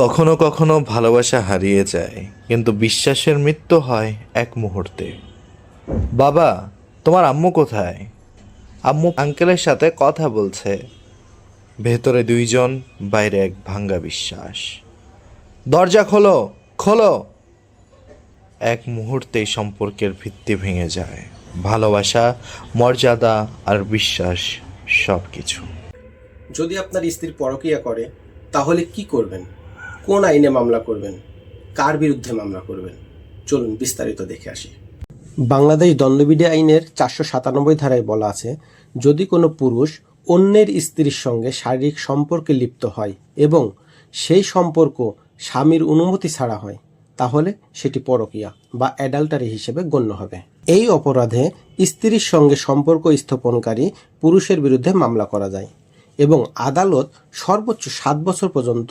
কখনো কখনো ভালোবাসা হারিয়ে যায়, কিন্তু বিশ্বাসের মৃত্যু হয় এক মুহূর্তে। বাবা, তোমার আম্মু কোথায়? আম্মু আঙ্কেলের সাথে কথা বলছে। ভেতরে দুইজন, বাইরে এক ভাঙ্গা বিশ্বাস। দরজা খোলো খোলো। এক মুহূর্তেই সম্পর্কের ভিত্তি ভেঙে যায়। ভালোবাসা, মর্যাদা আর বিশ্বাস সব কিছু যদি আপনার স্ত্রী পরকীয়া করে, তাহলে কি করবেন? কোন আইনে মামলা করবেন? কার বিরুদ্ধে মামলা করবেন? চলুন বিস্তারিত দেখে আসি। বাংলাদেশ দণ্ডবিধি আইনের চারশো সাতানব্বই ধারায় বলা আছে, যদি কোনো পুরুষ অন্যের স্ত্রীর সঙ্গে শারীরিক সম্পর্কে লিপ্ত হয় এবং সেই সম্পর্ক স্বামীর অনুমতি ছাড়া হয়, তাহলে সেটি পরকীয়া বা অ্যাডাল্টারি হিসেবে গণ্য হবে। এই অপরাধে স্ত্রীর সঙ্গে সম্পর্ক স্থাপনকারী পুরুষের বিরুদ্ধে মামলা করা যায় এবং আদালত সর্বোচ্চ সাত বছর পর্যন্ত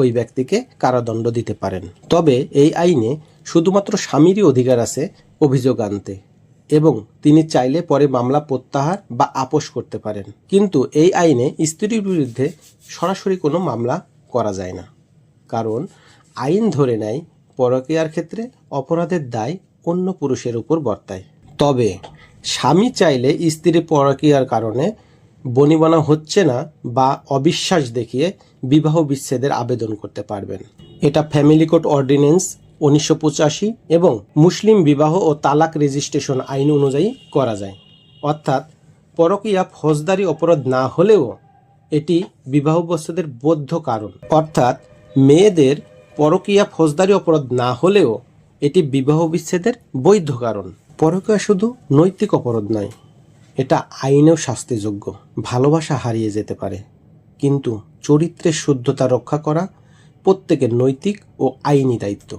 ওই ব্যক্তিকে কারাদণ্ড দিতে পারেন। তবে এই আইনে শুধুমাত্র স্বামীরই অধিকার আছে অভিযোগ আনতে এবং তিনি চাইলে পরে মামলা প্রত্যাহার বা আপোষ করতে পারেন। কিন্তু এই আইনে স্ত্রীর বিরুদ্ধে সরাসরি কোনো মামলা করা যায় না। কারণ আইন ধরে নেয় পরকীয়ার ক্ষেত্রে অপরাধের দায় অন্য পুরুষের উপর বর্তায়। তবে স্বামী চাইলে স্ত্রী পরকীয়ার কারণে বনিবনা হচ্ছে না বা অবিশ্বাস দেখিয়ে বিবাহ বিচ্ছেদের আবেদন করতে পারবেন। এটা ফ্যামিলি কোর্ট অর্ডিন্যান্স উনিশশো পঁচাশি এবং মুসলিম বিবাহ ও তালাক রেজিস্ট্রেশন আইন অনুযায়ী করা যায়। অর্থাৎ পরকীয়া ফৌজদারি অপরাধ না হলেও এটি বিবাহ বিচ্ছেদের বদ্ধ কারণ। অর্থাৎ মেয়েদের পরকীয়া ফৌজদারি অপরাধ না হলেও এটি বিবাহ বিচ্ছেদের বৈধ কারণ। পরকীয়া শুধু নৈতিক অপরাধ নয় এটা আইনেও শাস্তিযোগ্য। ভালোবাসা হারিয়ে যেতে পারে। কিন্তু চরিত্রের শুদ্ধতা রক্ষা করা প্রত্যেকের নৈতিক ও আইনি দায়িত্ব।